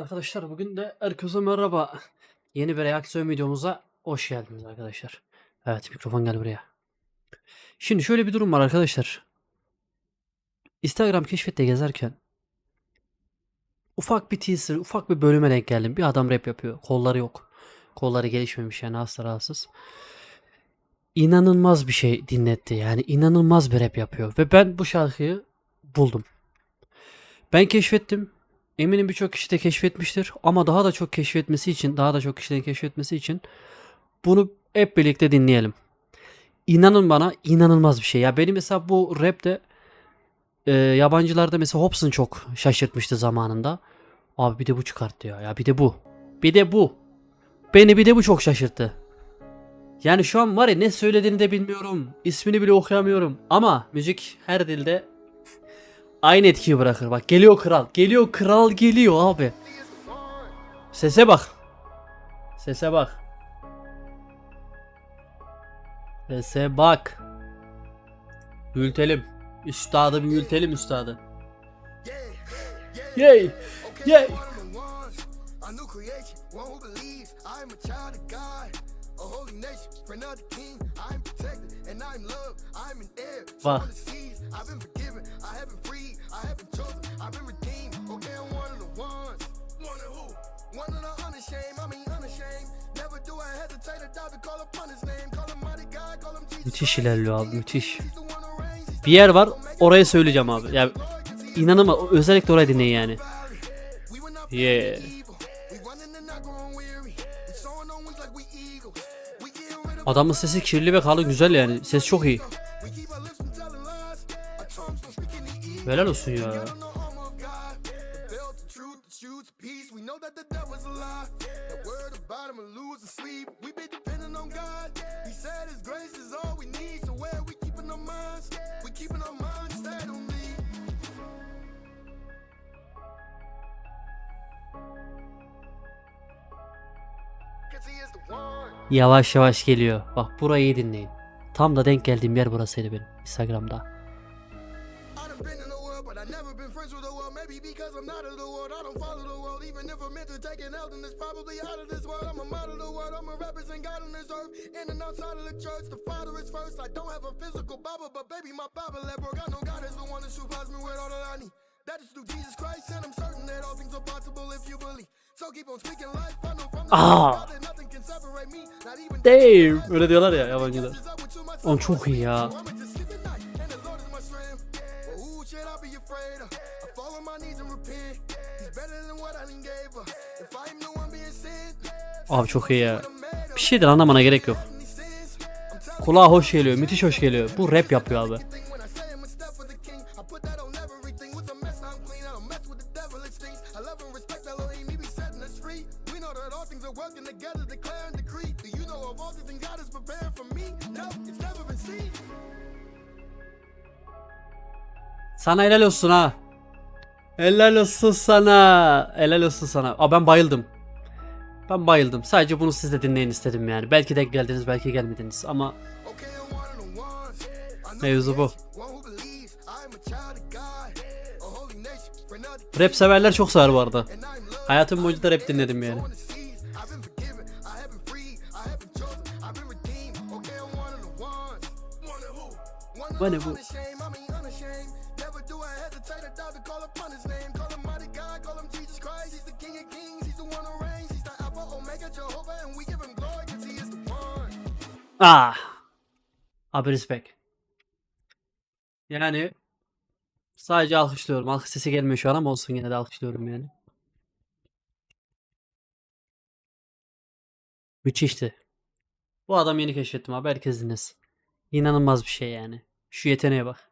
Arkadaşlar bugün de herkese merhaba. Yeni bir reaksiyon videomuza hoş geldiniz arkadaşlar. Evet mikrofon gel buraya. Şimdi şöyle bir durum var arkadaşlar. Instagram keşfette gezerken ufak bir teaser, ufak bir bölüme denk geldim. Bir adam rap yapıyor. Kolları yok. Kolları gelişmemiş yani hasta rahatsız. İnanılmaz bir şey dinletti. Yani inanılmaz bir rap yapıyor. Ve ben bu şarkıyı buldum. Ben keşfettim. Eminim birçok kişi de keşfetmiştir ama daha da çok keşfetmesi için, daha da çok kişilerin keşfetmesi için bunu hep birlikte dinleyelim. İnanın bana inanılmaz bir şey. Ya benim mesela bu rapte e, yabancılarda mesela Hobson çok şaşırtmıştı zamanında. Abi bir de bu çıkarttı ya. Ya bir de bu. Bir de bu. Beni bir de bu çok şaşırttı. Yani şu an var ya ne söylediğini de bilmiyorum. İsmini bile okuyamıyorum. Ama müzik her dilde aynı etkiyi bırakır. Bak geliyor kral. Geliyor kral geliyor abi. Sese bak. Sese bak. Sese bak. Büyütelim. Üstadı büyütelim üstadı. Yay. Yay. A holy nation, of the king. I'm protected and I'm loved. I'm an heir. Bak. I've been forgiven, I have been freed, I have been chosen, I've been redeemed. Okay, I'm one of the ones. One of who? One of the unashamed, I mean unashamed. Never do I hesitate to die to call upon his name. Call him mighty God, call him Jesus. Müthiş ilerliyor abi müthiş. Bir yer var oraya söyleyeceğim abi. Ya inanılmaz özellikle orayı dinleyin yani. Yeah. Adamın sesi kirli ve kalın güzel yani. Ses çok iyi. We keep our lips from telling Yavaş yavaş geliyor. Bak burayı iyi dinleyin. Tam da denk geldiğim yer burasıydı benim Instagram'da. Ah. Damn. Öyle diyorlar ya yabancılar. Oğlum çok iyi ya. On Abi çok iyi ya. Bir şeyden anlamana gerek yok. Kulağa hoş geliyor. Müthiş hoş geliyor. Bu rap yapıyor abi. Know that all things are working together, declare and decree. Do you know of all the things God is preparing for me? No, it's never been seen. Sana helal olsun ha. Helal olsun sana. Helal olsun sana. Aa ben bayıldım. Ben bayıldım. Sadece bunu siz de dinleyin istedim yani. Belki de geldiniz, belki gelmediniz ama mevzu bu. Rap severler çok sever bu arada. Hayatım boyunca da rap dinledim yani. The one. Ah. Abi respect. Yani sadece alkışlıyorum. Alkış sesi gelmiyor şu an ama olsun yine de alkışlıyorum yani. Müthişti. Bu adam yeni keşfettim abi. Herkes dinlesin. İnanılmaz bir şey yani. Şu yeteneğe bak.